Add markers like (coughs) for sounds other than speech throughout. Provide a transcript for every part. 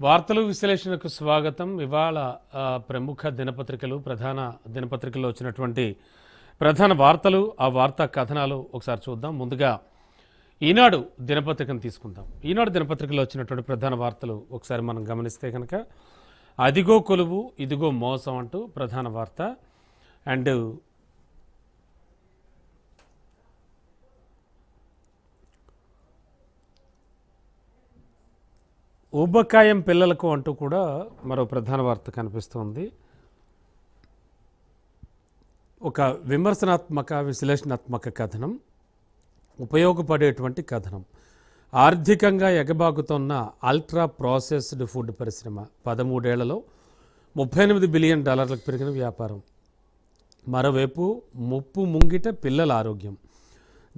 వార్తలు విశ్లేషణకు స్వాగతం. ఇవాళ ప్రముఖ దినపత్రికలు ప్రధాన దినపత్రికల్లో వచ్చినటువంటి ప్రధాన వార్తలు ఆ వార్తా కథనాలు ఒకసారి చూద్దాం. ముందుగా ఈనాడు దినపత్రికను తీసుకుందాం. ఈనాడు దినపత్రికలో వచ్చినటువంటి ప్రధాన వార్తలు ఒకసారి మనం గమనిస్తే కనుక అదిగో కొలువు ఇదిగో మోసం అంటూ ప్రధాన వార్త. అండ్ ఊబకాయం పిల్లలకు అంటూ కూడా మరో ప్రధాన వార్త కనిపిస్తోంది. ఒక విమర్శనాత్మక విశ్లేషణాత్మక కథనం ఉపయోగపడేటువంటి కథనం. ఆర్థికంగా ఎగబాగుతున్న అల్ట్రా ప్రాసెస్డ్ ఫుడ్ పరిశ్రమ పదమూడేళ్ళలో ముప్పై ఎనిమిది బిలియన్ డాలర్లకు పెరిగిన వ్యాపారం. మరోవైపు ముప్పు ముంగిట పిల్లల ఆరోగ్యం.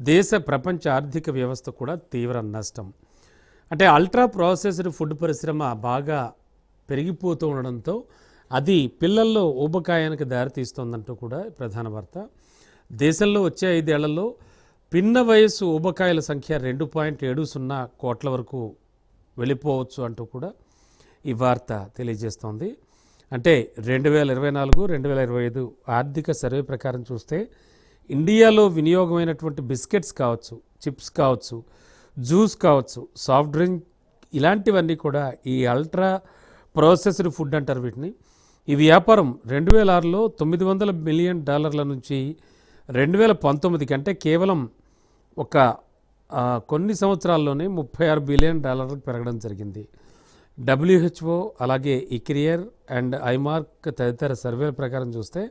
దేశ ప్రపంచ ఆర్థిక వ్యవస్థ కూడా తీవ్ర నష్టం. అంటే అల్ట్రా ప్రాసెస్డ్ ఫుడ్ పరిశ్రమ బాగా పెరిగిపోతూ ఉండడంతో అది పిల్లల్లో ఊబకాయానికి దారితీస్తోందంటూ కూడా ప్రధాన వార్త. దేశంలో వచ్చే ఐదేళ్ళలో పిన్న వయస్సు ఊబకాయల సంఖ్య రెండు పాయింట్ ఏడు సున్నా కోట్ల వరకు వెళ్ళిపోవచ్చు అంటూ కూడా ఈ వార్త తెలియజేస్తోంది. అంటే రెండు వేల ఇరవై నాలుగు రెండు వేల ఇరవై ఐదు ఆర్థిక సర్వే ప్రకారం చూస్తే ఇండియాలో వినియోగమైనటువంటి బిస్కెట్స్ కావచ్చు చిప్స్ కావచ్చు జ్యూస్ కావచ్చు సాఫ్ట్ డ్రింక్ ఇలాంటివన్నీ కూడా ఈ అల్ట్రా ప్రాసెస్డ్ ఫుడ్ అంటారు వీటిని. ఈ వ్యాపారం రెండు వేల ఆరులో తొమ్మిది వందల మిలియన్ డాలర్ల నుంచి రెండు వేల పంతొమ్మిదికి అంటే కేవలం ఒక కొన్ని సంవత్సరాల్లోనే ముప్పై ఆరు బిలియన్ డాలర్లకు పెరగడం జరిగింది. డబ్ల్యూహెచ్ఓ అలాగే ఇక్రియర్ అండ్ ఐమార్క్ తదితర సర్వేల ప్రకారం చూస్తే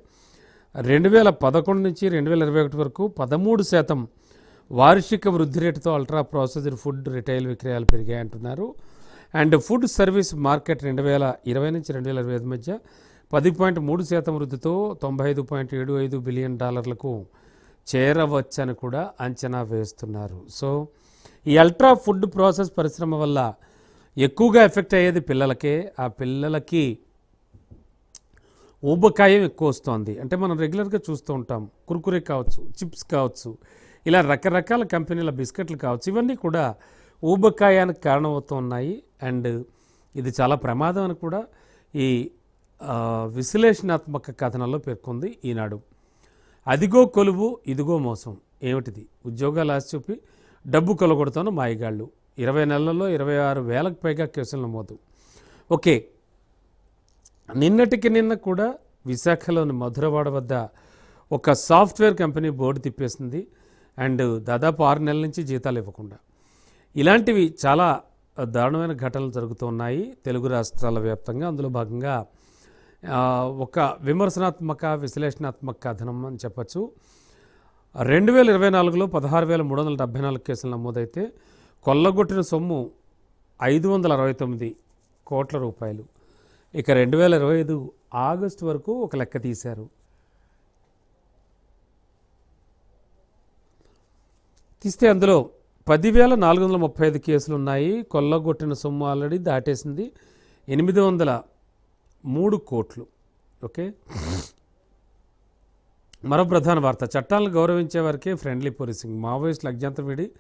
రెండు వేల పదకొండు నుంచి రెండు వేల ఇరవై ఒకటి వరకు పదమూడు శాతం వార్షిక వృద్ధి రేటుతో అల్ట్రా ప్రాసెస్డ్ ఫుడ్ రిటైల్ విక్రయాలు పెరిగాయి అంటున్నారు అండ్ ఫుడ్ సర్వీస్ మార్కెట్ రెండు వేల ఇరవై నుంచి రెండు వేల ఇరవై ఐదు మధ్య పది పాయింట్ మూడు శాతం వృద్ధితో తొంభై ఐదు పాయింట్ ఏడు ఐదు బిలియన్ డాలర్లకు చేరవచ్చని కూడా అంచనా వేస్తున్నారు. సో ఈ అల్ట్రా ఫుడ్ ప్రాసెస్ పరిశ్రమ వల్ల ఎక్కువగా ఎఫెక్ట్ అయ్యేది పిల్లలకే. ఆ పిల్లలకి ఊబకాయం ఎక్కువ వస్తుంది. అంటే మనం రెగ్యులర్గా చూస్తూ ఉంటాం. కుర్కురే కావచ్చు చిప్స్ కావచ్చు ఇలా రకరకాల కంపెనీల బిస్కెట్లు కావచ్చు ఇవన్నీ కూడా ఊబకాయానికి కారణమవుతూ ఉన్నాయి. అండ్ ఇది చాలా ప్రమాదం అని కూడా ఈ విశ్లేషణాత్మక కథనంలో పేర్కొంది ఈనాడు. అదిగో కొలువు ఇదిగో మోసం. ఏమిటిది? ఉద్యోగాలు ఆశ చూపి డబ్బు కొలగొడుతున్న మాయగాళ్ళు. ఇరవై నెలల్లో ఇరవై ఆరు వేలకు పైగా కేసులు నమోదు. ఓకే. నిన్నటికి నిన్న కూడా విశాఖలోని మధురవాడ వద్ద ఒక సాఫ్ట్వేర్ కంపెనీ బోర్డు తిప్పేసింది. అండ్ దాదాపు ఆరు నెలల నుంచి జీతాలు ఇవ్వకుండా. ఇలాంటివి చాలా దారుణమైన ఘటనలు జరుగుతున్నాయి తెలుగు రాష్ట్రాల వ్యాప్తంగా. అందులో భాగంగా ఒక విమర్శనాత్మక విశ్లేషణాత్మక కథనం అని చెప్పచ్చు. రెండు వేల ఇరవై నాలుగులో పదహారు వేల మూడు వందల డెబ్బై నాలుగు కేసులు నమోదైతే కొల్లగొట్టిన సొమ్ము ఐదు వందల అరవై తొమ్మిది కోట్ల రూపాయలు. ఇక రెండు వేల ఇరవై ఐదు ఆగస్టు వరకు ఒక లెక్క తీశారు. తీస్తే అందులో పదివేల నాలుగు వందల ముప్పై ఐదు కేసులు ఉన్నాయి కొల్లగొట్టిన సొమ్ము ఆల్రెడీ దాటేసింది. ఎనిమిది వందల మూడు కోట్లు. ఓకే? మరో ప్రధాన వార్త. చట్టాలను గౌరవించే వారికే ఫ్రెండ్లీ పోలీసింగ్. మావోయిస్టులు అజ్ఞాతం విడి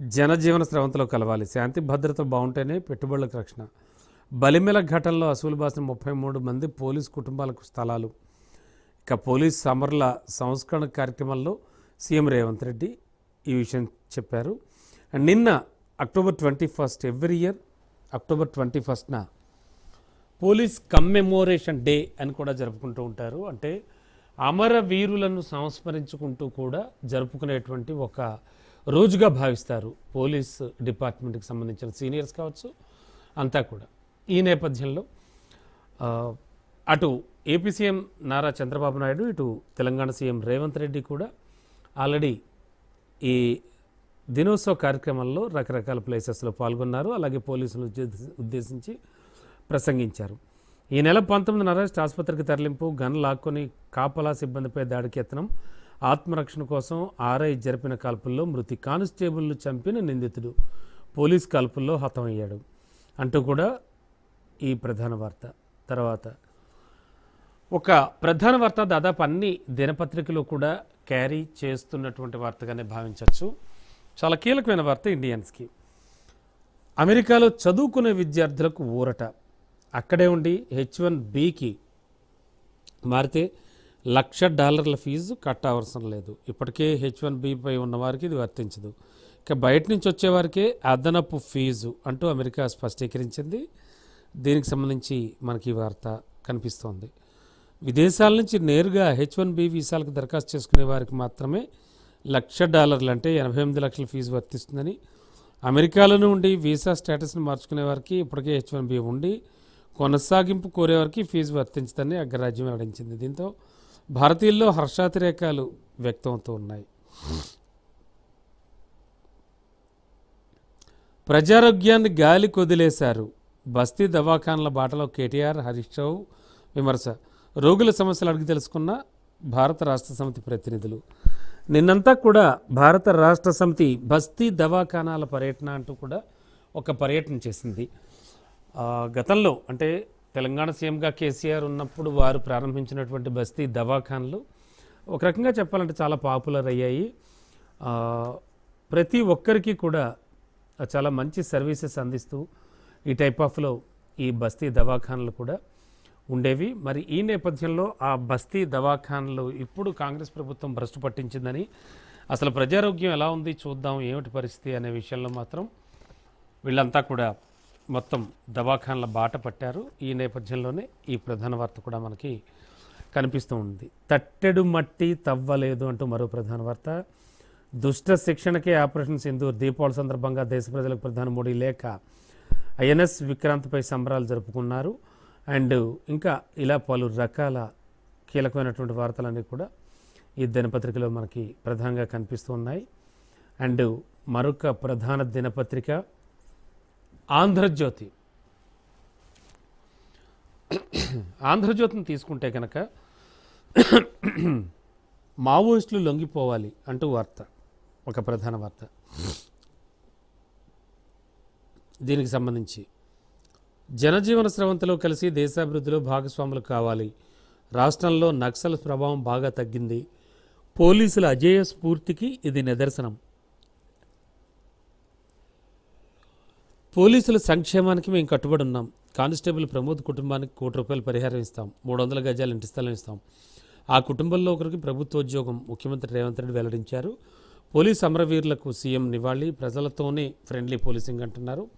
జనజీవన స్రవంతిలో కలవాలి. శాంతి భద్రత బాగుంటేనే పెట్టుబడులకు రక్షణ. బలిమెల ఘటనలో అసూలు బాసిన ముప్పై మూడు మంది పోలీస్ కుటుంబాలకు స్థలాలు. ఇక పోలీస్ సమర్ల సంస్కరణ కార్యక్రమంలో సీఎం రేవంత్ రెడ్డి ఈ విషయం చెప్పారు. అండ్ నిన్న October twenty first every year October twenty ఫస్ట్న police commemoration day అని కూడా జరుపుకుంటూ ఉంటారు. అంటే అమరవీరులను సంస్మరించుకుంటూ కూడా జరుపుకునేటువంటి ఒక రోజుగా భావిస్తారు పోలీస్ డిపార్ట్మెంట్కి సంబంధించిన సీనియర్స్ కావచ్చు అంతా కూడా. ఈ నేపథ్యంలో అటు ఏపీ సీఎం నారా చంద్రబాబు నాయుడు ఇటు తెలంగాణ సీఎం రేవంత్ రెడ్డి కూడా ఆల్రెడీ ఈ దినోత్సవ కార్యక్రమంలో రకరకాల ప్లేసెస్లో పాల్గొన్నారు. అలాగే పోలీసులు ఉద్దేశించి ప్రసంగించారు. ఈ నెల పంతొమ్మిదిన అరెస్ట్ ఆసుపత్రికి తరలింపు గన్ లాక్కొని కాపలా సిబ్బందిపై దాడికి యత్నం ఆత్మరక్షణ కోసం ఆర్ఐ జరిపిన కాల్పుల్లో మృతి కానిస్టేబుల్ను చంపిన నిందితుడు పోలీస్ కాల్పుల్లో హతమయ్యాడు అంటూ కూడా ఈ ప్రధాన వార్త. తర్వాత ఒక ప్రధాన వార్త దాదాపు అన్ని దినపత్రికలు కూడా క్యారీ చేస్తున్నటువంటి వార్తగానే భావించవచ్చు. చాలా కీలకమైన వార్త ఇండియన్స్కి. అమెరికాలో చదువుకునే విద్యార్థులకు ఊరట. అక్కడే ఉండి హెచ్ వన్ బికి మారితే లక్ష డాలర్ల ఫీజు కట్టవసరం లేదు. ఇప్పటికే హెచ్ వన్ బిపై ఉన్నవారికి ఇది వర్తించదు. ఇక బయట నుంచి వచ్చేవారికే అదనపు ఫీజు అంటూ అమెరికా స్పష్టీకరించింది. దీనికి సంబంధించి మనకి ఈ వార్త కనిపిస్తోంది. విదేశాల నుంచి నేరుగా హెచ్ వన్ బి వీసాలకు దరఖాస్తు చేసుకునే వారికి మాత్రమే లక్ష డాలర్లు అంటే ఎనభై ఎనిమిది లక్షల ఫీజు వర్తిస్తుందని. అమెరికాలోనే ఉండి వీసా స్టేటస్ని మార్చుకునే వారికి ఇప్పటికే హెచ్ వన్ బి ఉండి కొనసాగింపు కోరేవారికి ఫీజు వర్తించదని అగ్రరాజ్యం వెల్లడించింది. దీంతో భారతీయుల్లో హర్షాతిరేకాలు వ్యక్తమవుతూ ఉన్నాయి. ప్రజారోగ్యాన్ని గాలి కొదిలేశారు బస్తీ దవాఖాన్ల బాటలో కేటీఆర్ హరీష్ రావు విమర్శ రోగుల సమస్యలు అడిగి తెలుసుకున్న భారత రాష్ట్ర సమితి ప్రతినిధులు. నిన్నంతా కూడా భారత రాష్ట్ర సమితి బస్తీ దవాఖానాల పర్యటన అంటూ కూడా ఒక పర్యటన చేసింది. గతంలో అంటే తెలంగాణ సీఎంగా కేసీఆర్ ఉన్నప్పుడు వారు ప్రారంభించినటువంటి బస్తీ దవాఖాన్లు ఒక రకంగా చెప్పాలంటే చాలా పాపులర్ అయ్యాయి. ప్రతి ఒక్కరికి కూడా చాలా మంచి సర్వీసెస్ అందిస్తూ ఈ టైప్ ఆఫ్లో ఈ బస్తీ దవాఖాన్లు కూడా ఉండేవి. మరి ఈ నేపథ్యంలో ఆ బస్తీ దవాఖాన్లు ఇప్పుడు కాంగ్రెస్ ప్రభుత్వం భ్రష్టు పట్టించిందని అసలు ప్రజారోగ్యం ఎలా ఉంది చూద్దాం ఏమిటి పరిస్థితి అనే విషయంలో మాత్రం వీళ్ళంతా కూడా మొత్తం దవాఖాన్ల బాట పట్టారు. ఈ నేపథ్యంలోనే ఈ ప్రధాన వార్త కూడా మనకి కనిపిస్తూ ఉంది. తట్టెడు మట్టి తవ్వలేదు అంటూ మరో ప్రధాన వార్త. దుష్ట శిక్షణకే ఆపరేషన్ సింధూర్ దీపావళి సందర్భంగా దేశ ప్రజలకు ప్రధాని మోడీ లేఖ. ఐఎన్ఎస్ విక్రాంత్పై సంబరాలు జరుపుకున్నారు. అండ్ ఇంకా ఇలా పలు రకాల కీలకమైనటువంటి వార్తలన్నీ కూడా ఈ దినపత్రికలో మనకి ప్రధానంగా కనిపిస్తూ ఉన్నాయి. అండ్ మరొక ప్రధాన దినపత్రిక ఆంధ్రజ్యోతి. ఆంధ్రజ్యోతిని తీసుకుంటే కనుక మావోయిస్టులు లొంగిపోవాలి అంటూ వార్త ఒక ప్రధాన వార్త. దీనికి సంబంధించి జనజీవన స్రవంతిలో కలిసి దేశాభివృద్ధిలో భాగస్వాములు కావాలి. రాష్ట్రంలో నక్సల్ ప్రభావం బాగా తగ్గింది. పోలీసుల అజేయ స్ఫూర్తికి ఇది నిదర్శనం. పోలీసుల సంక్షేమానికి మేము కట్టుబడి ఉన్నాం. కానిస్టేబుల్ ప్రమోద్ కుటుంబానికి కోటి రూపాయలు పరిహారం ఇస్తాం. మూడు వందల గజాలు ఇంటి స్థలం ఇస్తాం. ఆ కుటుంబంలో ఒకరికి ప్రభుత్వోద్యోగం ముఖ్యమంత్రి రేవంత్ రెడ్డి వెల్లడించారు. పోలీస్ అమరవీరులకు సీఎం నివాళి. ప్రజలతోనే ఫ్రెండ్లీ పోలీసింగ్ అంటున్నారు.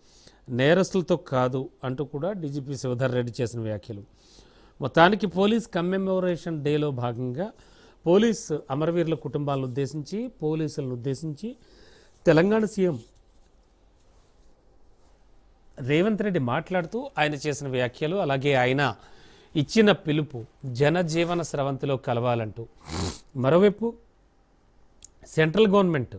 నేరస్తులతో కాదు అంటూ కూడా డీజీపీ శివధర్ రెడ్డి చేసిన వ్యాఖ్యలు. మొత్తానికి పోలీస్ కమ్మెమోరేషన్ డేలో భాగంగా పోలీస్ అమరవీరుల కుటుంబాలను ఉద్దేశించి పోలీసులను ఉద్దేశించి తెలంగాణ సీఎం రేవంత్ రెడ్డి మాట్లాడుతూ ఆయన చేసిన వ్యాఖ్యలు అలాగే ఆయన ఇచ్చిన పిలుపు జనజీవన స్రవంతిలో కలవాలంటూ. మరోవైపు సెంట్రల్ గవర్నమెంట్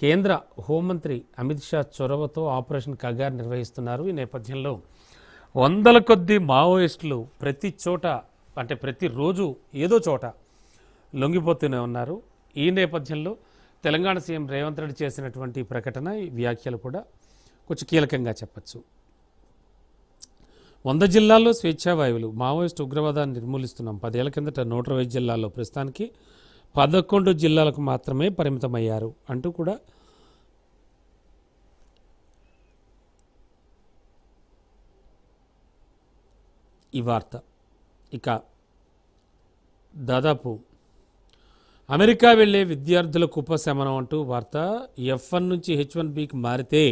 కేంద్ర హోంమంత్రి అమిత్ షా చొరవతో ఆపరేషన్ కగార్ నిర్వహిస్తున్నారు. ఈ నేపథ్యంలో వందల కొద్ది మావోయిస్టులు ప్రతి చోట అంటే ప్రతిరోజు ఏదో చోట లొంగిపోతూనే ఉన్నారు. ఈ నేపథ్యంలో తెలంగాణ సీఎం రేవంత్ రెడ్డి చేసినటువంటి ప్రకటన ఈ వ్యాఖ్యలు కూడా కొంచెం కీలకంగా చెప్పచ్చు. వంద జిల్లాల్లో స్వేచ్ఛావాయువులు మావోయిస్ట్ ఉగ్రవాదాన్ని నిర్మూలిస్తున్నాం. పదేళ్ళ కిందట నూట ఇరవై జిల్లాల్లో ప్రస్తుతానికి పదకొండు జిల్లాలకు మాత్రమే పరిమితమయ్యారు అంటూ కూడా ఈ వార్త. ఇక దాదాపు అమెరికా వెళ్ళే విద్యార్థులకు ఉపశమనం అంటూ వార్త. ఎఫ్ వన్ నుంచి హెచ్ వన్ బికి మారితే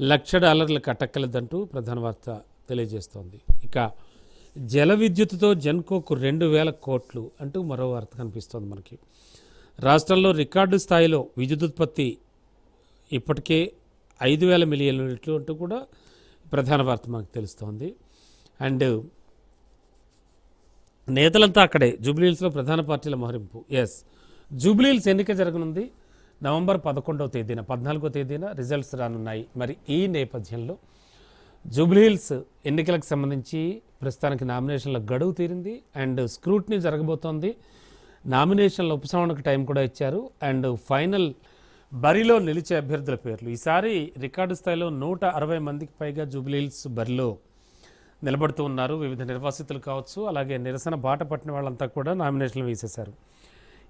లక్ష డాలర్లు కట్టక్కలదంటూ ప్రధాన వార్త తెలియజేస్తోంది. ఇక జల విద్యుత్తుతో జెన్కోకు రెండు వేల కోట్లు అంటూ మరో వార్త కనిపిస్తోంది మనకి. రాష్ట్రంలో రికార్డు స్థాయిలో విద్యుత్ ఉత్పత్తి ఇప్పటికే ఐదు వేల మిలియన్ యూనిట్లు అంటూ కూడా ప్రధాన వార్త మనకు తెలుస్తోంది. అండ్ నేతలంతా అక్కడే జూబ్లీహిల్స్లో ప్రధాన పార్టీల మహరింపు. ఎస్ జూబ్లీహిల్స్ ఎన్నిక జరగనుంది. నవంబర్ పదకొండవ తేదీన పద్నాలుగో తేదీన రిజల్ట్స్ రానున్నాయి. మరి ఈ నేపథ్యంలో జూబ్లీహిల్స్ ఎన్నికలకు సంబంధించి ప్రస్తుతానికి నామినేషన్ల గడువు తీరింది అండ్ స్క్రూట్నీ జరగబోతోంది. నామినేషన్ల ఉపశమనకు టైం కూడా ఇచ్చారు. అండ్ ఫైనల్ బరిలో నిలిచే అభ్యర్థుల పేర్లు. ఈసారి రికార్డు స్థాయిలో నూట అరవై మందికి పైగా జూబ్లీహిల్స్ బరిలో నిలబడుతూ ఉన్నారు. వివిధ నిర్వాసితులు కావచ్చు అలాగే నిరసన బాట పట్టిన వాళ్ళంతా కూడా నామినేషన్లు వేసేశారు.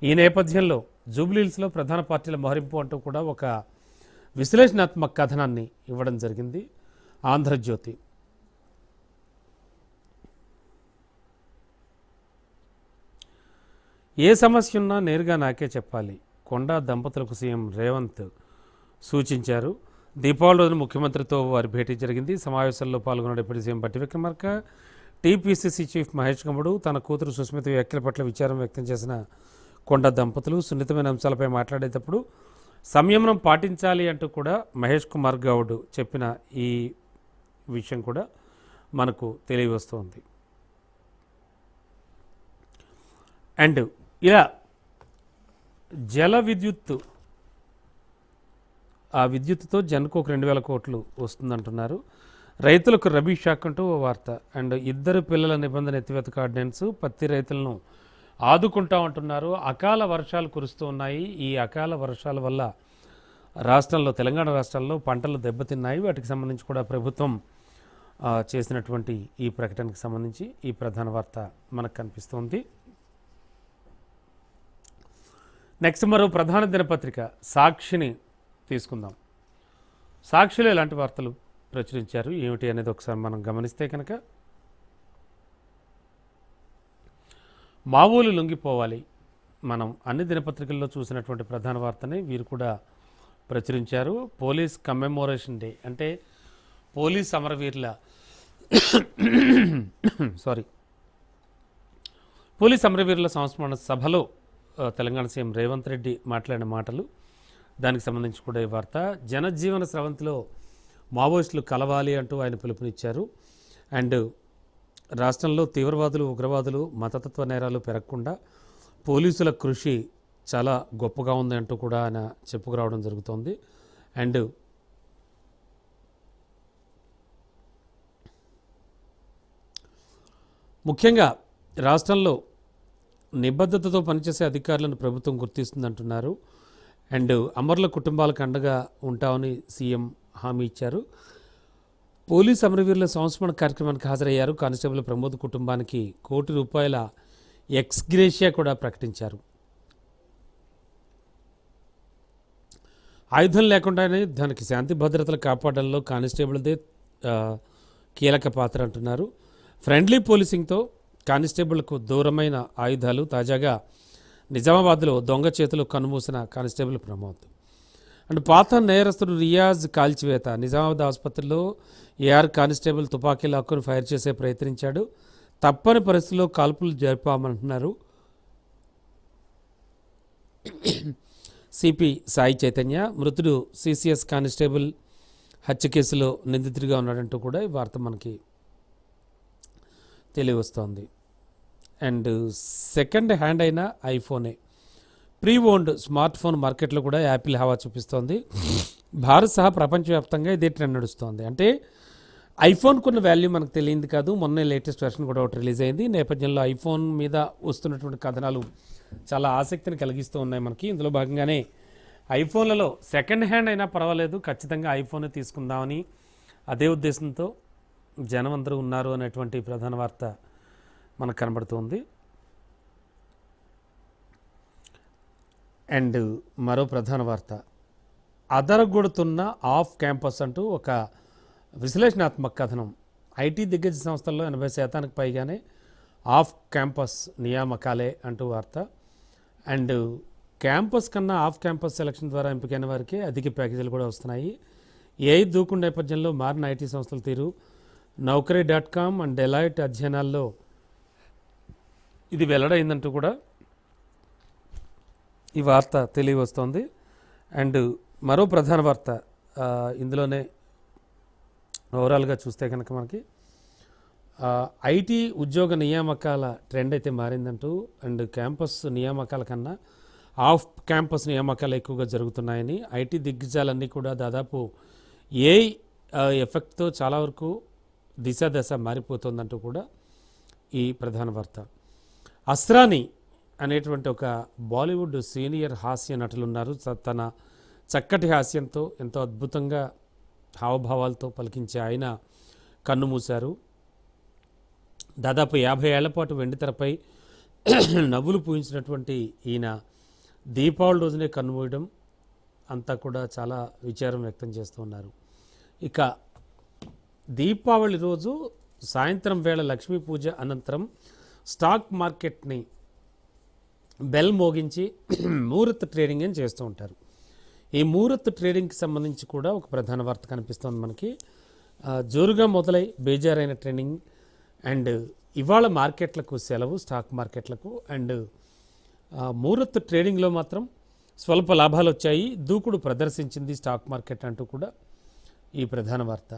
ఈ నేపథ్యంలో జూబ్లీహిల్స్లో ప్రధాన పార్టీల మోహరింపు అంటూ కూడా ఒక విశ్లేషణాత్మక కథనాన్ని ఇవ్వడం జరిగింది. ఆంధ్రజ్యోతి ఏ సమస్య ఉన్నా నేరుగా నాకే చెప్పాలి. కొండా దంపతులకు సీఎం రేవంత్ సూచించారు. దీపావళి రోజున ముఖ్యమంత్రితో వారి భేటీ జరిగింది. సమావేశంలో పాల్గొన్న deputy CM Bhatti Vikramarka TPCC chief Mahesh కమ్ముడు తన కూతురు సుస్మిత వ్యాఖ్యల పట్ల విచారం వ్యక్తం చేసిన కొండ దంపతులు సున్నితమైన అంశాలపై మాట్లాడేటప్పుడు సంయమనం పాటించాలి అంటూ కూడా మహేష్ కుమార్ గౌడ్ చెప్పిన ఈ విషయం కూడా మనకు తెలియవస్తుంది. అండ్ ఇలా జల విద్యుత్ ఆ విద్యుత్తుతో జనకు ఒక రెండు వేల కోట్లు వస్తుందంటున్నారు. రైతులకు రబీ షాక్ అంటూ ఓ వార్త. అండ్ ఇద్దరు పిల్లల నిబంధన ఎత్తివేత ఆర్డినెన్స్ పత్తి రైతులను ఆదుకుంటామంటున్నారు అకాల వర్షాలు కురుస్తూ ఉన్నాయి. ఈ అకాల వర్షాల వల్ల రాష్ట్రంలో తెలంగాణ రాష్ట్రాల్లో పంటలు దెబ్బతిన్నాయి. వాటికి సంబంధించి కూడా ప్రభుత్వం చేసినటువంటి ఈ ప్రకటనకు సంబంధించి ఈ ప్రధాన వార్త మనకు కనిపిస్తోంది. నెక్స్ట్ మరో ప్రధాన దినపత్రిక సాక్షిని తీసుకుందాం. సాక్షిలో ఎలాంటి వార్తలు ప్రచురించారు? ఏమిటి అనేది ఒకసారి మనం గమనిస్తే కనుక మావోలు లొంగిపోవాలి. మనం అన్ని దినపత్రికల్లో చూసినటువంటి ప్రధాన వార్తని వీరు కూడా ప్రచురించారు. పోలీస్ కమెమోరేషన్ డే అంటే పోలీస్ అమరవీరుల (coughs) సారీ పోలీస్ అమరవీరుల సంస్మరణ సభలో తెలంగాణ సీఎం రేవంత్ రెడ్డి మాట్లాడిన మాటలు. దానికి సంబంధించి కూడా ఈ వార్త. జనజీవన స్రవంతిలో మావోయిస్టులు కలవాలి అంటూ ఆయన పిలుపునిచ్చారు. అండ్ రాష్ట్రంలో తీవ్రవాదులు ఉగ్రవాదులు మతతత్వ నేరాలు పెరగకుండా పోలీసుల కృషి చాలా గొప్పగా ఉంది అంటూ కూడా ఆయన చెప్పుకురావడం జరుగుతోంది. అండ్ ముఖ్యంగా రాష్ట్రంలో నిబద్ధతతో పనిచేసే అధికారులను ప్రభుత్వం గుర్తిస్తుందంటున్నారు. అండ్ అమరుల కుటుంబాలకు అండగా ఉంటామని సీఎం హామీ ఇచ్చారు. పోలీస్ అమరవీరుల సంస్మరణ కార్యక్రమానికి హాజరయ్యారు. కానిస్టేబుల్ ప్రమోద్ కుటుంబానికి కోటి రూపాయల ఎక్స్గ్రేషియా కూడా ప్రకటించారు. ఆయుధం లేకుండానే దానికి శాంతి భద్రతలు కాపాడడంలో కానిస్టేబుల్దే కీలక పాత్ర అంటున్నారు. ఫ్రెండ్లీ పోలీసింగ్తో కానిస్టేబుల్కు దూరమైన ఆయుధాలు తాజాగా నిజామాబాద్లో దొంగ చేతులు కనుమూసిన కానిస్టేబుల్ ప్రమోద్. అండ్ పాత నేరస్తుడు రియాజ్ కాల్చివేత నిజామాబాద్ ఆసుపత్రిలో ఏఆర్ కానిస్టేబుల్ తుపాకీ లాక్కుని ఫైర్ చేసే ప్రయత్నించాడు. తప్పని పరిస్థితుల్లో కాల్పులు జరిపామంటున్నారు. సిపి సాయి చైతన్య మృతుడు సిసిఎస్ కానిస్టేబుల్ హత్య కేసులో నిందితుడిగా ఉన్నాడంటూ కూడా ఈ వార్త మనకి తెలియవస్తోంది. అండ్ సెకండ్ హ్యాండ్ అయిన ఐఫోనే. ప్రీ ఓన్డ్ స్మార్ట్ ఫోన్ మార్కెట్లో కూడా యాపిల్ హవా చూపిస్తోంది. భారత్ సహా ప్రపంచవ్యాప్తంగా ఇదే ట్రెండ్ నడుస్తోంది. అంటే ఐఫోన్కు ఉన్న వాల్యూ మనకు తెలియదు కాదు. మొన్న లేటెస్ట్ వెర్షన్ కూడా ఒకటి రిలీజ్ అయింది. నేపథ్యంలో ఐఫోన్ మీద వస్తున్నటువంటి కథనాలు చాలా ఆసక్తిని కలిగిస్తూ ఉన్నాయి మనకి. ఇందులో భాగంగానే ఐఫోన్లలో సెకండ్ హ్యాండ్ అయినా పర్వాలేదు. ఖచ్చితంగా ఐఫోన్ తీసుకుందామని అదే ఉద్దేశంతో జనం అందరూ ఉన్నారు అనేటువంటి ప్రధాన వార్త మనకు కనబడుతుంది. అండ్ మరో ప్రధాన వార్త. అదరగొడుతున్న ఆఫ్ క్యాంపస్ అంటూ ఒక విశ్లేషణాత్మక కథనం. ఐటీ దిగ్గజ సంస్థల్లో ఎనభై శాతానికి పైగానే ఆఫ్ క్యాంపస్ నియామకాలే అంటూ వార్త. అండ్ క్యాంపస్ కన్నా ఆఫ్ క్యాంపస్ సెలక్షన్ ద్వారా ఎంపికైన వారికి అధిక ప్యాకేజీలు కూడా వస్తున్నాయి. ఏఐ దూకుడు నేపథ్యంలో మారిన ఐటీ సంస్థల తీరు. Naukri dot com and Deloitte అధ్యయనాల్లో ఇది వెల్లడైందంటూ కూడా ఈ వార్త తెలియవస్తోంది. అండ్ మరో ప్రధాన వార్త ఇందులోనే ఓవరాల్గా చూస్తే కనుక మనకి ఐటీ ఉద్యోగ నియామకాల ట్రెండ్ అయితే మారిందంటూ అండ్ క్యాంపస్ నియామకాల కన్నా ఆఫ్ క్యాంపస్ నియామకాలు ఎక్కువగా జరుగుతున్నాయని ఐటీ దిగ్గజాలన్నీ కూడా దాదాపు ఏ ఎఫెక్ట్తో చాలా వరకు దిశ దశ మారిపోతుందంటూ కూడా ఈ ప్రధాన వార్త. అస్రాని అనేటువంటి ఒక బాలీవుడ్ సీనియర్ హాస్య నటులు ఉన్నారు తన చక్కటి హాస్యంతో ఎంతో అద్భుతంగా హావభావాలతో పలికించే ఆయన కన్ను మూశారు. దాదాపు యాభై ఏళ్ళ పాటు వెండితెరపై (clears throat) నవ్వులు పూయించినటువంటి ఈయన దీపావళి రోజునే కన్నుమూయడం అంతా కూడా చాలా విచారం వ్యక్తం చేస్తూ ఉన్నారు. ఇక దీపావళి రోజు సాయంత్రం వేళ లక్ష్మీ పూజ అనంతరం స్టాక్ మార్కెట్ని బెల్ మోగించి (clears throat) ముహూర్త ట్రేడింగ్ అని చేస్తూ ఉంటారు. ఈ ముహూర్త ట్రేడింగ్కి సంబంధించి కూడా ఒక ప్రధాన వార్త కనిపిస్తుంది మనకి. జోరుగా మొదలై బేజారైన ట్రేడింగ్ అండ్ ఇవాళ మార్కెట్లకు సెలవు స్టాక్ మార్కెట్లకు అండ్ ముహూర్త ట్రేడింగ్లో మాత్రం స్వల్ప లాభాలు వచ్చాయి. దూకుడు ప్రదర్శించింది స్టాక్ మార్కెట్ అంటూ కూడా ఈ ప్రధాన వార్త.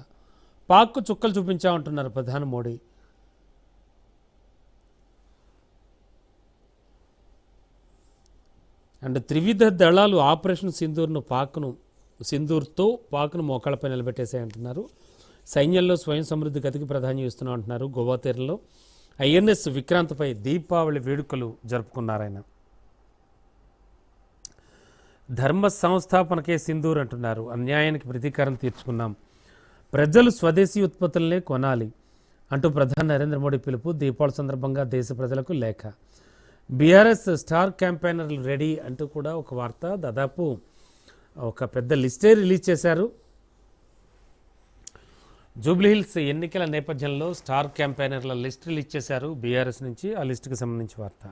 పాక్కు చుక్కలు చూపించామంటున్నారు ప్రధాని మోడీ. అండ్ త్రివిధ దళాలు ఆపరేషన్ సింధూర్ను పాక్ను సింధూర్తో పాక్ను మోకాళ్ళపై నిలబెట్టేసాయి అంటున్నారు. సైన్యంలో స్వయం సమృద్ధి గతికి ప్రాధాన్యం ఇస్తున్నాం అంటున్నారు గోవా తీరంలో. ఐఎన్ఎస్ విక్రాంత్పై దీపావళి వేడుకలు జరుపుకున్నారాయన ధర్మ సంస్థాపనకే సింధూర్ అంటున్నారు. అన్యాయానికి ప్రతీకారం తీర్చుకున్నాం. ప్రజలు స్వదేశీ ఉత్పత్తులనే కొనాలి అంటూ ప్రధాని నరేంద్ర మోడీ పిలుపు దీపావళి సందర్భంగా దేశ ప్రజలకు లేఖ. బీఆర్ఎస్ స్టార్ క్యాంపెయినర్లు రెడీ అంటూ కూడా ఒక వార్త దాదాపు ఒక పెద్ద లిస్టే రిలీజ్ చేశారు. జూబ్లీహిల్స్ ఎన్నికల నేపథ్యంలో స్టార్ క్యాంపెయినర్ల లిస్ట్ రిలీజ్ చేశారు బీఆర్ఎస్ నుంచి. ఆ లిస్టుకు సంబంధించి వార్త.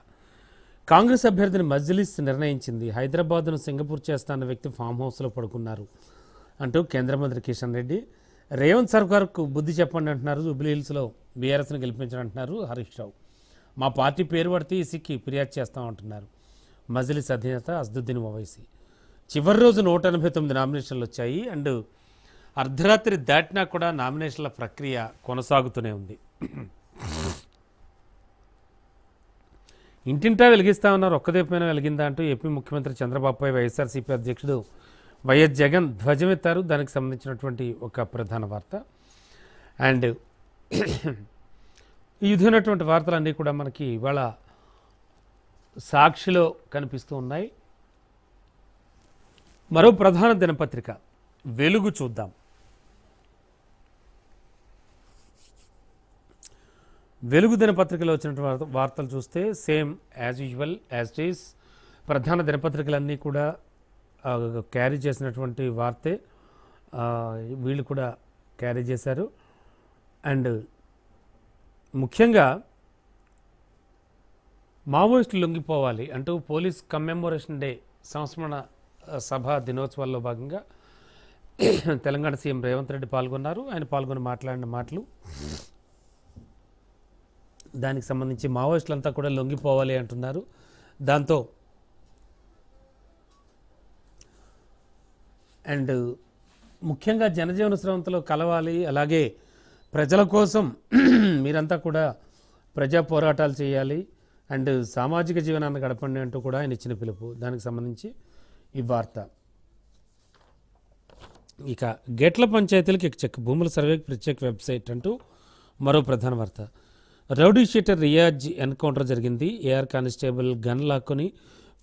కాంగ్రెస్ అభ్యర్థిని మజ్లిస్ నిర్ణయించింది. హైదరాబాద్ను సింగపూర్ చేస్తాన్న వ్యక్తి ఫామ్ హౌస్లో పడుకున్నారు అంటూ కేంద్ర మంత్రి కిషన్ రెడ్డి. రేవంత్ సర్కార్కు బుద్ధి చెప్పండి అంటున్నారు జూబ్లీహిల్స్లో బీఆర్ఎస్ను గెలిపించండి అంటున్నారు హరీష్ రావు. మా పార్టీ పేరు పడితే ఇసిక్కి ఫిర్యాదు చేస్తామంటున్నారు మజిలిస్ అధినేత అస్దుద్దీన్ ఓవైసీ. చివరి రోజు నూట ఎనభై తొమ్మిది నామినేషన్లు వచ్చాయి. అండ్ అర్ధరాత్రి దాటినా కూడా నామినేషన్ల ప్రక్రియ కొనసాగుతూనే ఉంది. ఇంటింటా వెలిగిస్తా ఉన్నారు. ఒక్కదేపైన వెలిగిందా అంటూ ఏపీ ముఖ్యమంత్రి చంద్రబాబుపై వైఎస్ఆర్సీపీ అధ్యక్షుడు వైఎస్ జగన్ ధ్వజమెత్తారు. దానికి సంబంధించినటువంటి ఒక ప్రధాన వార్త. అండ్ ఈ విధమైనటువంటి వార్తలన్నీ కూడా మనకి ఇవాళ సాక్షిలో కనిపిస్తూ ఉన్నాయి. మరో ప్రధాన దినపత్రిక వెలుగు చూద్దాం. వెలుగు దినపత్రికలో వచ్చినటువంటి వార్తలు చూస్తే same as usual as is. ప్రధాన దినపత్రికలన్నీ కూడా క్యారీ చేసినటువంటి వార్తే వీళ్ళు కూడా క్యారీ చేశారు. అండ్ ముఖ్యంగా మావోయిస్టులు లొంగిపోవాలి అంటూ పోలీస్ కమ్మెమోరేషన్ డే సంస్మరణ సభ దినోత్సవాల్లో భాగంగా (clears throat) తెలంగాణ సీఎం రేవంత్ రెడ్డి పాల్గొన్నారు. ఆయన పాల్గొని మాట్లాడిన మాటలు దానికి సంబంధించి మావోయిస్టులంతా కూడా లొంగిపోవాలి అంటున్నారు. దాంతో అండ్ ముఖ్యంగా జనజీవన స్రవంతిలో కలవాలి. అలాగే ప్రజల కోసం మీరంతా కూడా ప్రజా పోరాటాలు చేయాలి అండ్ సామాజిక జీవనాన్ని గడపండి అంటూ కూడా ఆయన ఇచ్చిన పిలుపు. దానికి సంబంధించి ఈ వార్త. ఇక గేట్ల పంచాయతీలకు ఇక చెక్ భూముల సర్వేకి ప్రత్యేక వెబ్సైట్ అంటూ మరో ప్రధాన వార్త. రౌడీ షీటర్ రియాజ్ ఎన్కౌంటర్ జరిగింది. ఏఆర్ కానిస్టేబుల్ గన్ లాక్కొని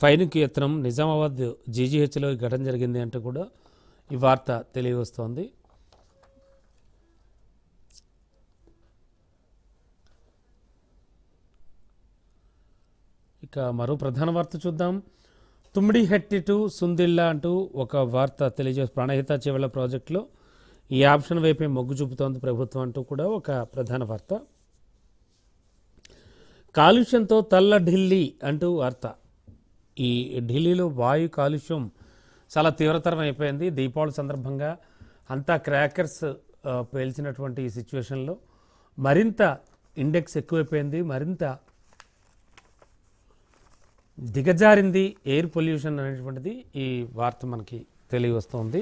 ఫైరింగ్కి యత్నం నిజామాబాద్ జీజీహెచ్లో ఈ ఘటన జరిగింది అంటూ కూడా ఈ వార్త తెలియవస్తోంది. ఇక మరో ప్రధాన వార్త చూద్దాం. తుమ్మిడి హెట్టి టు సుందిల్లా అంటూ ఒక వార్త తెలియజేసి ప్రాణహిత చివల ప్రాజెక్టులో ఈ ఆప్షన్ వైపే మొగ్గు చూపుతోంది ప్రభుత్వం అంటూ కూడా ఒక ప్రధాన వార్త. కాలుష్యంతో తల్ల ఢిల్లీ అంటూ వార్త. ఈ ఢిల్లీలో వాయు కాలుష్యం చాలా తీవ్రతరం అయిపోయింది. దీపావళి సందర్భంగా అంతా క్రాకర్స్ పేల్చినటువంటి ఈ సిచ్యువేషన్లో మరింత ఇండెక్స్ ఎక్కువైపోయింది. మరింత దిగజారింది ఎయిర్ పొల్యూషన్ అనేటువంటిది ఈ వార్త మనకి తెలియవస్తోంది.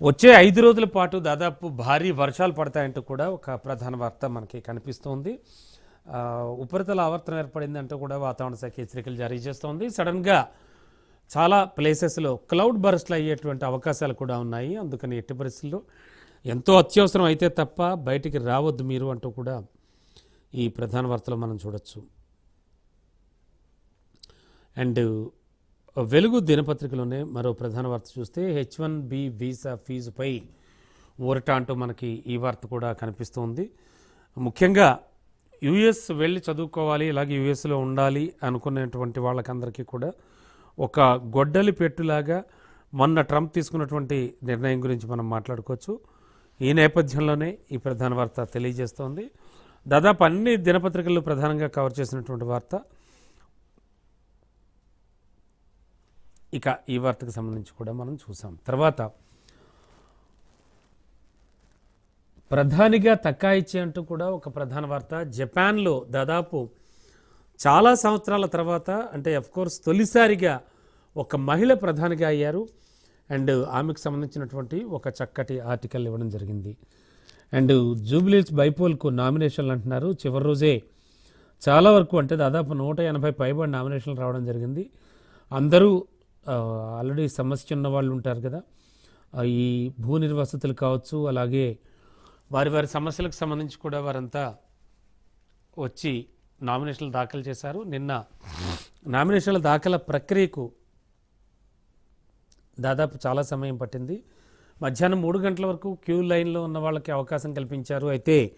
వచ్చే ఐదు రోజుల పాటు దాదాపు భారీ వర్షాలు పడతాయంటూ కూడా ఒక ప్రధాన వార్త మనకి కనిపిస్తోంది. ఉపరితల ఆవర్తనం ఏర్పడిందంటూ కూడా వాతావరణ శాఖ హెచ్చరికలు జారీ చేస్తోంది. సడన్గా చాలా ప్లేసెస్లో క్లౌడ్ బర్స్ట్లు అయ్యేటువంటి అవకాశాలు కూడా ఉన్నాయి. అందుకని ఎట్టి పరిస్థితుల్లో ఎంతో అత్యవసరం అయితే తప్ప బయటికి రావద్దు మీరు అంటూ కూడా ఈ ప్రధాన వార్తలో మనం చూడొచ్చు. అండ్ వెలుగు దినపత్రికలోనే మరో ప్రధాన వార్త చూస్తే హెచ్ వన్ బి వీసా ఫీజుపై ఊరట అంటూ మనకి ఈ వార్త కూడా కనిపిస్తోంది. ముఖ్యంగా యుఎస్ వెళ్ళి చదువుకోవాలి అలాగే యుఎస్లో ఉండాలి అనుకునేటువంటి వాళ్ళకందరికీ కూడా ఒక గొడ్డలి పెట్టులాగా మొన్న ట్రంప్ తీసుకున్నటువంటి నిర్ణయం గురించి మనం మాట్లాడుకోవచ్చు. ఈ నేపథ్యంలోనే ఈ ప్రధాన వార్త తెలియజేస్తోంది. దాదాపు అన్ని దినపత్రికల్లో ప్రధానంగా కవర్ చేసినటువంటి వార్త ఇక ఈ వార్తకు సంబంధించి కూడా మనం చూసాం. తర్వాత ప్రధానిగా తక్కాయిచ్చి అంటూ కూడా ఒక ప్రధాన వార్త. జపాన్లో దాదాపు చాలా సంవత్సరాల తర్వాత అంటే కోర్స్ తొలిసారిగా ఒక మహిళ ప్రధానిగా అయ్యారు. అండ్ ఆమెకు సంబంధించినటువంటి ఒక చక్కటి ఆర్టికల్ ఇవ్వడం జరిగింది. అండ్ జూబిలీస్ బైపోల్కు నామినేషన్లు అంటున్నారు. చివరి రోజే చాలా వరకు అంటే దాదాపు నూట ఎనభై పైబడి నామినేషన్లు రావడం జరిగింది. అందరూ ఆల్రెడీ సమస్య ఉన్న వాళ్ళు ఉంటారు కదా. ఈ భూ నిర్వసతులు కావచ్చు అలాగే వారి వారి సమస్యలకు సంబంధించి కూడా వారంతా వచ్చి నామినేషన్లు దాఖలు చేశారు. నిన్న నామినేషన్ల దాఖల ప్రక్రియకు దాదాపు చాలా సమయం పట్టింది. మధ్యాహ్నం మూడు గంటల వరకు క్యూ లైన్లో ఉన్న వాళ్ళకి అవకాశం కల్పించారు. అయితే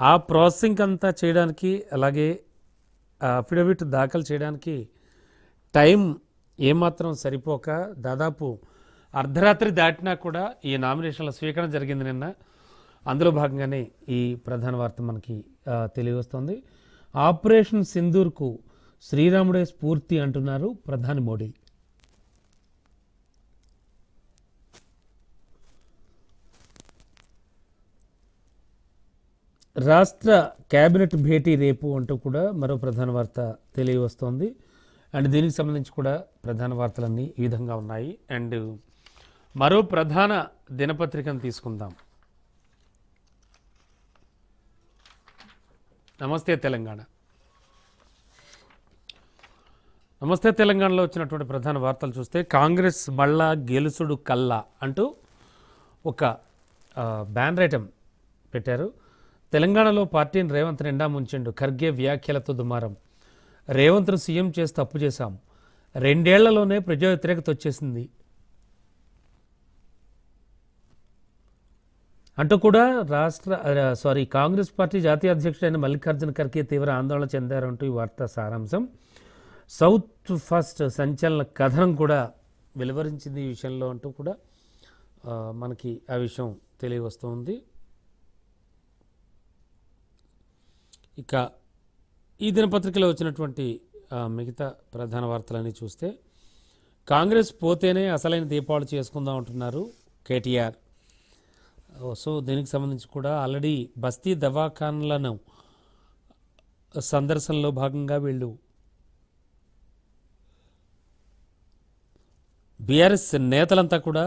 ఆ ప్రాసెసింగ్ అంతా చేయడానికి అలాగే అఫిడవిట్ దాఖలు చేయడానికి టైం ఏమాత్రం సరిపోక దాదాపు అర్ధరాత్రి దాటినా కూడా ఈ నామినేషన్ల స్వీకరణ జరిగింది నిన్న. అందులో భాగంగానే ఈ ప్రధాన వార్త మనకి తెలియవస్తుంది తెలియవస్తోంది. ఆపరేషన్ సింధూర్కు శ్రీరాముడే స్ఫూర్తి అంటున్నారు ప్రధాని మోడీ. రాష్ట్ర కేబినెట్ భేటీ రేపు అంటూ కూడా మరో ప్రధాన వార్త తెలియవస్తోంది. అండ్ దీనికి సంబంధించి కూడా ప్రధాన వార్తలన్నీ ఈ విధంగా ఉన్నాయి. అండ్ మరో ప్రధాన దినపత్రికను తీసుకుందాం. నమస్తే తెలంగాణ. నమస్తే తెలంగాణలో వచ్చినటువంటి ప్రధాన వార్తలు చూస్తే కాంగ్రెస్ మళ్ళా గెలుసుడు కల్లా అంటూ ఒక బ్యానర్ ఐటమ్ పెట్టారు. తెలంగాణలో పార్టీని రేవంత్ నిండా ముంచిండు. ఖర్గే వ్యాఖ్యలతో దుమారం. రేవంత్ను సీఎం చేసి తప్పు చేశాం. రెండేళ్ళలోనే ప్రజా వ్యతిరేకత వచ్చేసింది. అంటూ కూడా రాష్ట్ర సారీ కాంగ్రెస్ పార్టీ జాతీయ అధ్యక్షుడైన మల్లికార్జున ఖర్గే తీవ్ర ఆందోళన చెందారంటూ ఈ వార్త సారాంశం. సౌత్ ఫస్ట్ సంచలన కథనం కూడా వెలువరించింది ఈ విషయంలో అంటూ కూడా మనకి ఆ విషయం తెలియవస్తుంది ఇక ఈ దినపత్రికలో వచ్చినటువంటి మిగతా ప్రధాన వార్తలన్నీ చూస్తే కాంగ్రెస్ పోతేనే అసలైన దీపావళి చేసుకుందాం అంటున్నారు కేటీఆర్. సో దీనికి సంబంధించి కూడా ఆల్రెడీ బస్తీ దవాఖాన్లను సందర్శనలో భాగంగా వీళ్ళు బీఆర్ఎస్ నేతలంతా కూడా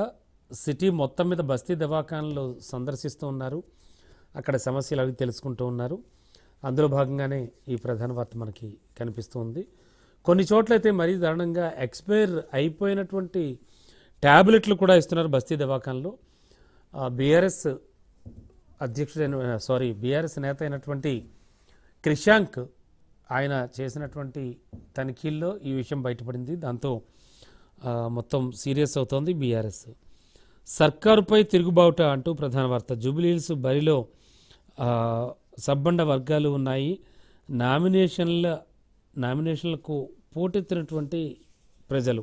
సిటీ మొత్తం మీద బస్తీ దవాఖాన్లు సందర్శిస్తూ ఉన్నారు. అక్కడ సమస్యలు అవి తెలుసుకుంటూ ఉన్నారు. అందులో భాగంగానే ఈ ప్రధాన వార్త మనకి కనిపిస్తుంది. కొన్ని చోట్లయితే మరీ దారుణంగా ఎక్స్పైర్ అయిపోయినటువంటి ట్యాబ్లెట్లు కూడా ఇస్తున్నారు బస్తీ దవాఖానలో. బీఆర్ఎస్ అధ్యక్షుడైన సారీ బీఆర్ఎస్ నేత అయినటువంటి క్రిషాంక్ ఆయన చేసినటువంటి తనిఖీల్లో ఈ విషయం బయటపడింది. దాంతో మొత్తం సీరియస్ అవుతోంది బీఆర్ఎస్. సర్కారుపై తిరుగుబావుట అంటూ ప్రధాన వార్త. జూబిలీహిల్స్ బరిలో సబ్బండ వర్గాలు ఉన్నాయి. నామినేషన్ల నామినేషన్లకు పోటెత్తినటువంటి ప్రజలు.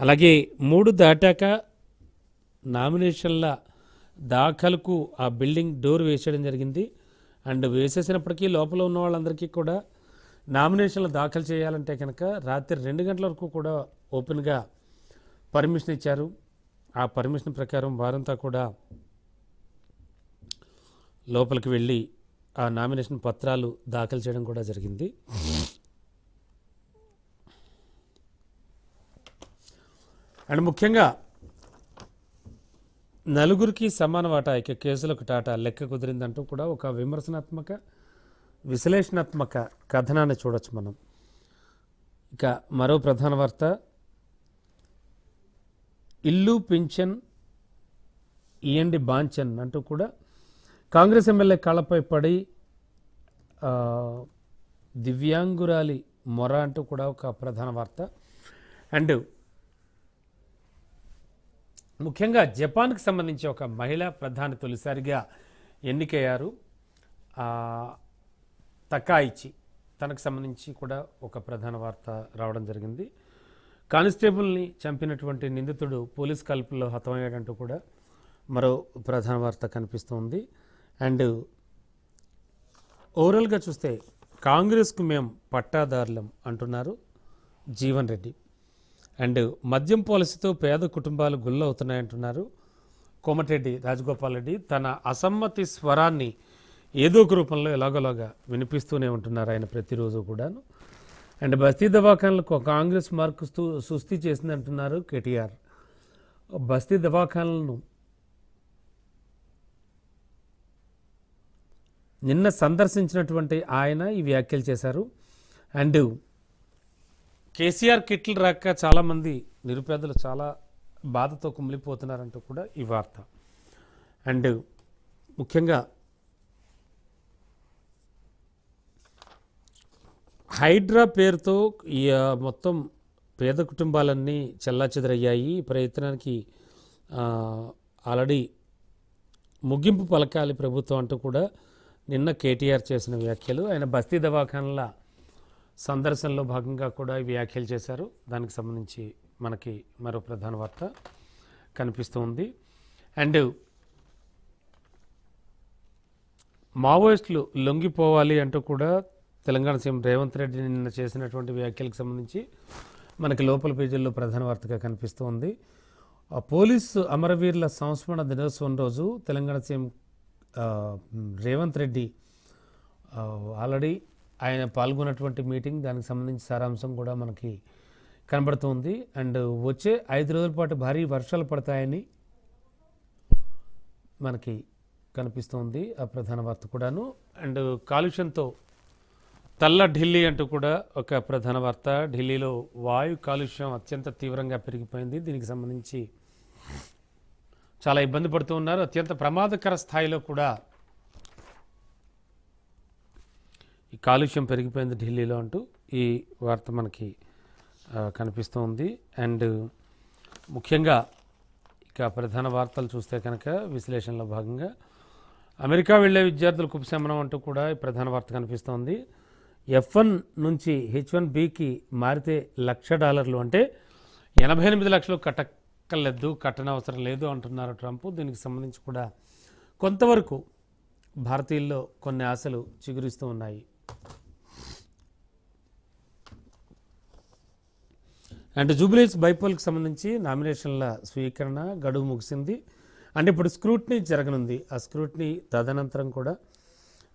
అలాగే మూడు దాటాక నామినేషన్ల దాఖలకు ఆ బిల్డింగ్ డోర్ వేసేయడం జరిగింది. అండ్ వేసేసినప్పటికీ లోపల ఉన్న వాళ్ళందరికీ కూడా నామినేషన్లు దాఖలు చేయాలంటే కనుక రాత్రి రెండు గంటల వరకు కూడా ఓపెన్గా పర్మిషన్ ఇచ్చారు. ఆ పర్మిషన్ ప్రకారం వారంతా కూడా లోపలికి వెళ్ళి ఆ నామినేషన్ పత్రాలు దాఖలు చేయడం కూడా జరిగింది. అండ్ ముఖ్యంగా నలుగురికి సమాన వాటా ఇక కేసులకు టాటా లెక్క కుదిరిందంటూ కూడా ఒక విమర్శనాత్మక విశ్లేషణాత్మక కథనాన్ని చూడొచ్చు మనం. ఇక మరో ప్రధాన వార్త. ఇల్లు పింఛన్ ఇయండి బాంచన్ అంటూ కూడా కాంగ్రెస్ ఎమ్మెల్యే కాళ్ళపై పడి దివ్యాంగురాలి మొర అంటూ కూడా ఒక ప్రధాన వార్త. అండ్ ముఖ్యంగా జపాన్కి సంబంధించి ఒక మహిళ ప్రధాని తొలిసారిగా ఎన్నికయ్యారు. తకాయిచి తనకు సంబంధించి కూడా ఒక ప్రధాన వార్త రావడం జరిగింది. కానిస్టేబుల్ని చంపినటువంటి నిందితుడు పోలీస్ కాల్పుల్లో హతమయ్యాడంటూ కూడా మరో ప్రధాన వార్త కనిపిస్తోంది అండ్ ఓవరాల్గా చూస్తే కాంగ్రెస్కు మేము పట్టాదారులం అంటున్నారు జీవన్ రెడ్డి. అండ్ మద్యం పాలసీతో పేద కుటుంబాలు గుల్లవుతున్నాయంటున్నారు కోమటిరెడ్డి రాజగోపాల్ రెడ్డి. తన అసమ్మతి స్వరాన్ని ఏదో ఒక రూపంలో ఎలాగోలాగా వినిపిస్తూనే ఉంటున్నారు ఆయన ప్రతిరోజు కూడాను. అండ్ బస్తీ దవాఖానలకు కాంగ్రెస్ మార్కు సుస్థి చేసిందంటున్నారు కేటీఆర్. బస్తీ దవాఖానలను నిన్న సందర్శించినటువంటి ఆయన ఈ వ్యాఖ్యలు చేశారు. అండ్ కేసీఆర్ కిట్లు రాక చాలామంది నిరుపేదలు చాలా బాధతో కుమిలిపోతున్నారంటూ కూడా ఈ వార్త. అండ్ ముఖ్యంగా హైడ్రా పేరుతో ఈ మొత్తం పేద కుటుంబాలన్నీ చెల్లాచెదరయ్యాయి. ఈ ప్రయత్నానికి ఆల్రెడీ ముగింపు పలకాలి ప్రభుత్వం అంటూ కూడా నిన్న కేటీఆర్ చేసిన వ్యాఖ్యలు. ఆయన బస్తీ దవాఖానల సందర్శనలో భాగంగా కూడా ఈ వ్యాఖ్యలు చేశారు. దానికి సంబంధించి మనకి మరో ప్రధాన వార్త కనిపిస్తూ ఉంది. అండ్ మావోయిస్టులు లొంగిపోవాలి అంటూ కూడా తెలంగాణ సీఎం రేవంత్ రెడ్డి నిన్న చేసినటువంటి వ్యాఖ్యలకు సంబంధించి మనకి లోపల పేజీల్లో ప్రధాన వార్తగా కనిపిస్తూ ఉంది. ఆ పోలీసు అమరవీరుల సంస్మరణ దినోత్సవం రోజు తెలంగాణ సీఎం రేవంత్ రెడ్డి ఆల్రెడీ ఆయన పాల్గొన్నటువంటి మీటింగ్ దానికి సంబంధించి సారాంశం కూడా మనకి కనబడుతుంది. అండ్ వచ్చే ఐదు రోజుల పాటు భారీ వర్షాలు పడతాయని మనకి కనిపిస్తుంది ఆ ప్రధాన వార్త కూడాను. అండ్ కాలుష్యంతో తల్ల ఢిల్లీ అంటూ కూడా ఒక ప్రధాన వార్త. ఢిల్లీలో వాయు కాలుష్యం అత్యంత తీవ్రంగా పెరిగిపోయింది. దీనికి సంబంధించి చాలా ఇబ్బంది పడుతూ ఉన్నారు. అత్యంత ప్రమాదకర స్థాయిలో కూడా ఈ కాలుష్యం పెరిగిపోయింది ఢిల్లీలో అంటూ ఈ వార్త మనకి కనిపిస్తూ ఉంది. అండ్ ముఖ్యంగా ఇక ప్రధాన వార్తలు చూస్తే కనుక విశ్లేషణలో భాగంగా అమెరికా వెళ్ళే విద్యార్థులకు ఉపశమనం అంటూ కూడా ఈ ప్రధాన వార్త కనిపిస్తోంది ఎఫ్ వన్ నుంచి హెచ్ వన్ బికి మారితే లక్ష డాలర్లు అంటే ఎనభై ఎనిమిది లక్షలు కట్టక్కర్లేదు కట్టనవసరం లేదు అంటున్నారు ట్రంప్. దీనికి సంబంధించి కూడా కొంతవరకు భారతీయుల్లో కొన్ని ఆశలు చిగురిస్తూ ఉన్నాయి. అండ్ జూబిలీస్ బైపోల్కి సంబంధించి నామినేషన్ల స్వీకరణ గడువు ముగిసింది. అంటే ఇప్పుడు స్క్రూట్నీ జరగనుంది. ఆ స్క్రూట్నీ తదనంతరం కూడా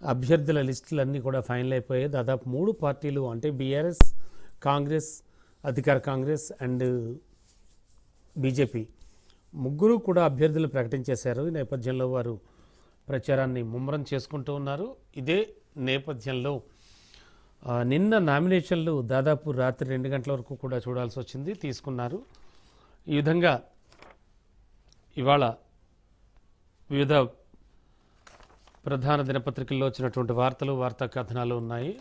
అభ్యర్థుల లిస్టులు అన్నీ కూడా ఫైనల్ అయిపోయాయి. దాదాపు మూడు పార్టీలు అంటే బీఆర్ఎస్ కాంగ్రెస్ అధికార కాంగ్రెస్ అండ్ బీజేపీ. ముగ్గురు కూడా అభ్యర్థులు ప్రకటించేశారు. ఈ నేపథ్యంలో వారు ప్రచారాన్ని ముమ్మరం చేసుకుంటూ ఉన్నారు. ఇదే నేపథ్యంలో నిన్న నామినేషన్లు దాదాపు రాత్రి రెండు గంటల వరకు కూడా చూడాల్సి వచ్చింది. తీసుకున్నారు. ఈ విధంగా ఇవాళ వివిధ ప్రధాన దినపత్రికల్లో వచ్చినటువంటి వార్తలు వార్తా కథనాలు ఉన్నాయి.